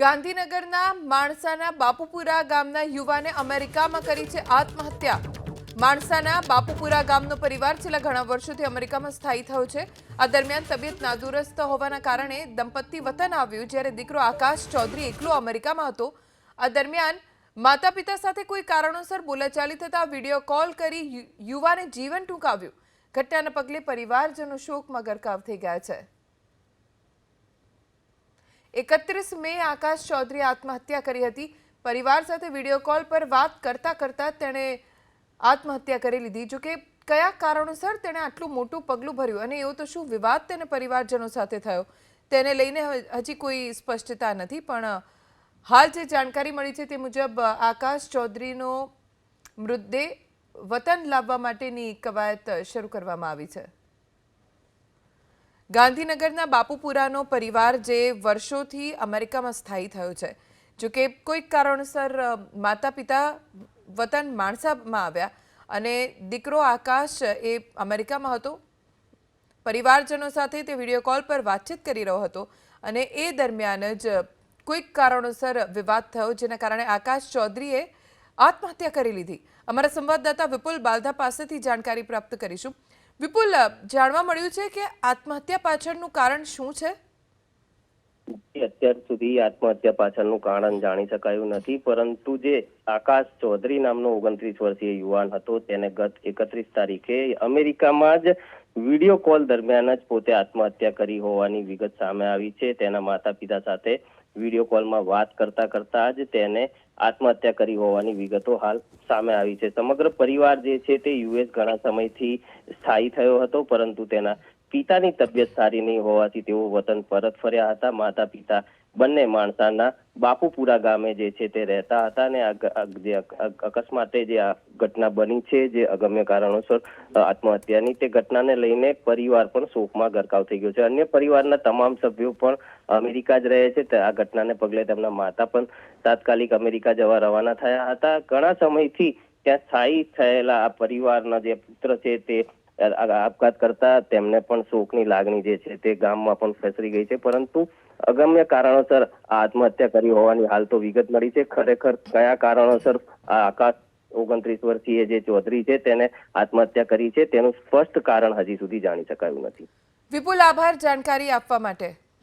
ગાંધીનગરના માણસાના બાપુપુરા ગામના યુવાને અમેરિકામાં કરી છે આત્મહત્યા. માણસાના બાપુપુરા ગામનો પરિવાર છેલ્લા ઘણા વર્ષોથી અમેરિકામાં સ્થાયી થયો છે. આ દરમિયાન તબિયત નાદુરસ્ત હોવાના કારણે દંપતી વતન આવ્યું જ્યારે દીકરો આકાશ ચૌધરી એકલો અમેરિકામાં હતો. આ દરમિયાન માતા પિતા સાથે કોઈ કારણોસર બોલાચાલી થતાં વીડિયો કોલ કરી યુવાને જીવન ટૂંકાવ્યું. ઘટનાના પગલે પરિવારજનો શોકમાં ગરકાવ થઈ ગયા છે. એકત્રીસ મે આકાશ ચૌધરીએ આત્મહત્યા કરી હતી. પરિવાર સાથે વીડિયો કોલ પર વાત કરતા કરતા તેણે આત્મહત્યા કરી લીધી. જોકે કયા કારણોસર તેણે આટલું મોટું પગલું ભર્યું અને એવો તો શું વિવાદ તેને પરિવારજનો સાથે થયો? તેને લઈને હજી કોઈ સ્પષ્ટતા નથી, પણ હાલ જે જાણકારી મળી છે તે મુજબ આકાશ ચૌધરીનો મૃતદેહ વતન લાવવા માટેની કવાયત શરૂ કરવામાં આવી છે. ગાંધીનગરના બાપુપુરાનો પરિવાર જે વર્ષોથી અમેરિકામાં સ્થાયી થયો છે જોકે કોઈક કારણોસર માતા પિતા વતન માણસામાં આવ્યા અને દીકરો આકાશ એ અમેરિકામાં હતો. પરિવારજનો સાથે તે વીડિયો કોલ પર વાતચીત કરી રહ્યો હતો અને એ દરમિયાન જ કોઈક કારણોસર વિવાદ થયો, જેના કારણે આકાશ ચૌધરીએ આત્મહત્યા કરી લીધી. અમારા સંવાદદાતા વિપુલ બાલધા પાસેથી જાણકારી પ્રાપ્ત કરીશું. વિપુલ, જાણવા મળ્યું છે કે આત્મહત્યા પાછળનું કારણ શું છે? અત્યાર સુધી આત્મહત્યા પાછળનું કારણ જાણી શકાયું નથી, પરંતુ જે આકાશ ચૌધરી નામનો ઓગણત્રીસ વર્ષીય યુવાન હતો, તેને ગત એકત્રીસ તારીખે અમેરિકામાં જ વીડિયો કોલ દરમિયાન જ પોતે આત્મહત્યા કરી હોવાની વિગત સામે આવી છે. તેના માતા પિતા સાથે વીડિયો કોલમાં વાત કરતા કરતા જ તેને આત્મહત્યા કરી હોવાની વિગતો હાલ સામે આવી છે. સમગ્ર પરિવાર જે છે તે યુએસ ઘણા સમયથી સ્થાયી થયો હતો, પરંતુ તેના પિતાની તબિયત સારી નહીં હોવાથી તેઓ વતન પરત ફર્યા હતા. માતા પિતા બંને માણસાના બાપુપુરા ગામે જે છે તે રહેતા હતા અને જે અક- અક- અકસ્માતે જે આ ઘટના બની છે, જે અગમ્ય કારણોસર આત્મહત્યાની તે ઘટનાને લઈને પરિવાર પણ શોકમાં ગરકાવ થઈ ગયો છે. અન્ય પરિવારના તમામ સભ્યો પણ અમેરિકા જ રહે છે. આ ઘટનાને પગલે તેમના માતા પણ તાત્કાલિક અમેરિકા જવા રવાના થયા હતા. ઘણા સમયથી ત્યાં સ્થાયી થયેલા આ પરિવારના જે પુત્ર છે તે આપઘાત કરતા તેમને પણ શોકની લાગણી જે છે તે ગામમાં પણ ફેસરી ગઈ છે. પરંતુ અગમ્ય કારણોસર આત્મહત્યા કરી હોવાની હાલ તો વિગત મળી છે. ખરેખર કયા કારણોસર આ આકાશ ઓગણત્રીસ વર્ષીય જે ચૌધરી છે તેને આત્મહત્યા કરી છે તેનું સ્પષ્ટ કારણ હજી સુધી જાણી શકાયું નથી. વિપુલ, આભાર. જાણકારી આપવા માટે.